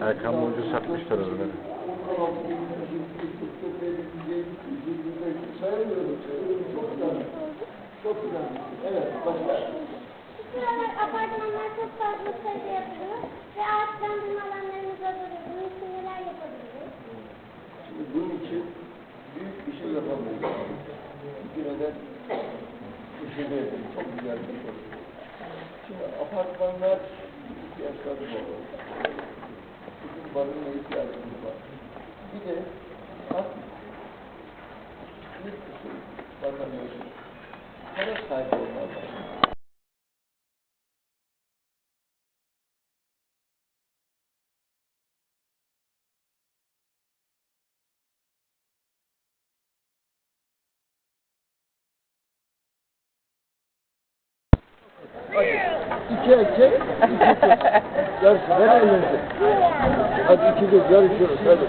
Erkan Mumcu satmışlar oraları. Bu sıralar apartmanlar çok fazla sayıda yapılıyor ve ağaçlandırma alanlarımız azalıyor. Bunun için neler yapabiliriz? Şimdi bunun için büyük bir şey yapamayız. Bir neden köşede çok güzel bir şey. Şimdi apartmanlar ihtiyaçları var. Bizim barınma ihtiyacımız var. Bir de artık bir kısım vatandaşın para sahibi olmaya başladı. İki erkek, iki kız. Yarısı ver elinizi. Hadi iki kız yarışıyoruz hadi.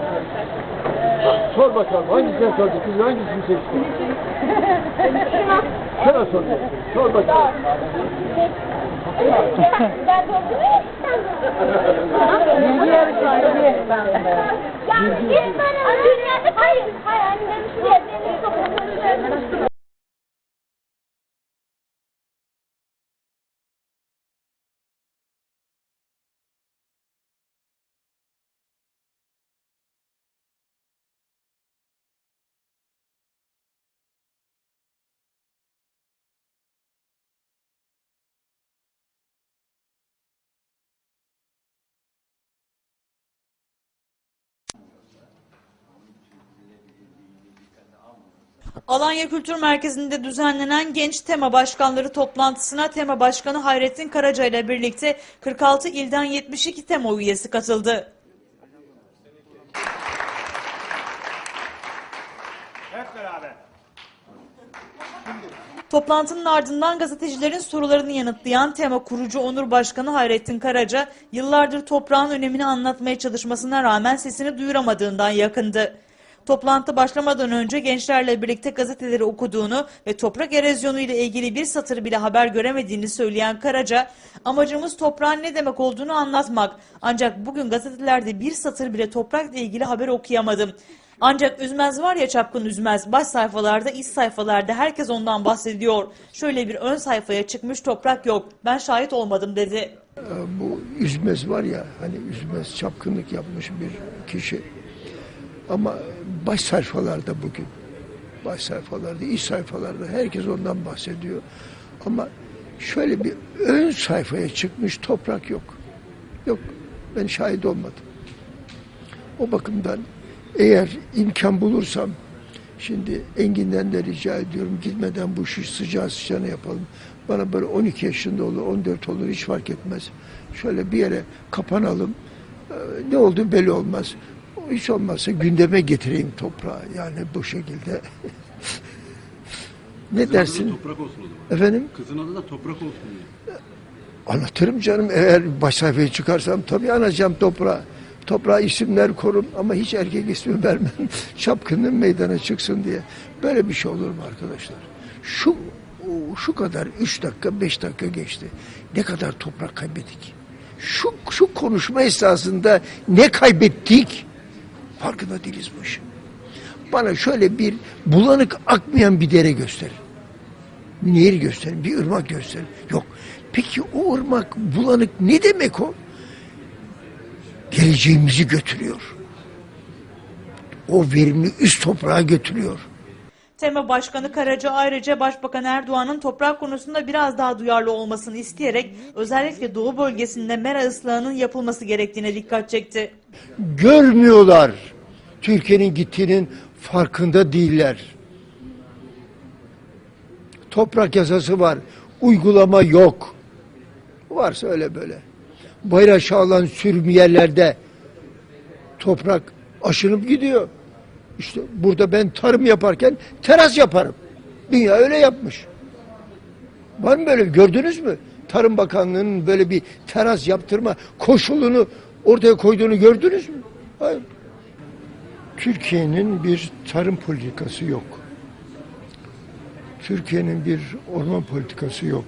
Sor bakalım hangisini sordu? Kız hangisini seçti? Sana soracaksın. Sor bakalım. Ben. Bilgi yarışması ben dünyada hayır. Hayır annem şuraya beni Alanya Kültür Merkezi'nde düzenlenen Genç Tema Başkanları toplantısına Tema Başkanı Hayrettin Karaca ile birlikte 46 ilden 72 Tema üyesi katıldı. Hep beraber. Toplantının ardından gazetecilerin sorularını yanıtlayan Tema kurucu Onur Başkanı Hayrettin Karaca, yıllardır toprağın önemini anlatmaya çalışmasına rağmen sesini duyuramadığından yakındı. Toplantı başlamadan önce gençlerle birlikte gazeteleri okuduğunu ve toprak erozyonu ile ilgili bir satır bile haber göremediğini söyleyen Karaca, amacımız toprağın ne demek olduğunu anlatmak. Ancak bugün gazetelerde bir satır bile toprakla ilgili haber okuyamadım. Ancak üzmez var ya çapkın üzmez. Baş sayfalarda, iç sayfalarda herkes ondan bahsediyor. Şöyle bir ön sayfaya çıkmış toprak yok. Ben şahit olmadım dedi. bu üzmez var ya hani üzmez çapkınlık yapmış bir kişi ama baş sayfalarda bugün baş sayfalarda iç sayfalarda herkes ondan bahsediyor ama şöyle bir ön sayfaya çıkmış toprak yok yok ben şahit olmadım o bakımdan eğer imkan bulursam şimdi Engin'den de rica ediyorum gitmeden bu işi sıcağı sıcağına yapalım. Bana böyle 12 yaşında olur, 14 olur hiç fark etmez. Şöyle bir yere kapanalım. Ee, Ne oldu belli olmaz. Hiç olmazsa gündeme getireyim toprağı. Yani bu şekilde. ne dersin? Toprak olsun o zaman. Efendim? Kızın adı da toprak olsun diye. Anlatırım canım. Eğer baş sayfaya çıkarsam tabii anacağım toprağa. Toprağa isimler korum ama hiç erkek ismi vermem. Çapkının meydana çıksın diye. Böyle bir şey olur mu arkadaşlar? Şu şu kadar üç dakika beş dakika geçti. Ne kadar toprak kaybettik? Şu, şu konuşma esasında ne kaybettik? Farkında değiliz bu işin. Bana şöyle bir bulanık akmayan bir dere gösterin. Bir nehir gösterin, bir ırmak gösterin. Yok. Peki o ırmak bulanık ne demek o? Geleceğimizi götürüyor. O verimli üst toprağa götürüyor. Tema Başkanı Karaca ayrıca Başbakan Erdoğan'ın toprak konusunda biraz daha duyarlı olmasını isteyerek özellikle Doğu bölgesinde mera ıslahının yapılması gerektiğine dikkat çekti. Görmüyorlar. Türkiye'nin gittiğinin farkında değiller. Toprak yasası var. Uygulama yok. Varsa öyle böyle. Bayrağı şağlan sürüm yerlerde toprak aşınıp gidiyor. İşte burada ben tarım yaparken teras yaparım. Dünya öyle yapmış. Var mı böyle gördünüz mü? Tarım Bakanlığı'nın böyle bir teras yaptırma koşulunu ortaya koyduğunu gördünüz mü? Hayır. Türkiye'nin bir tarım politikası yok. Türkiye'nin bir orman politikası yok.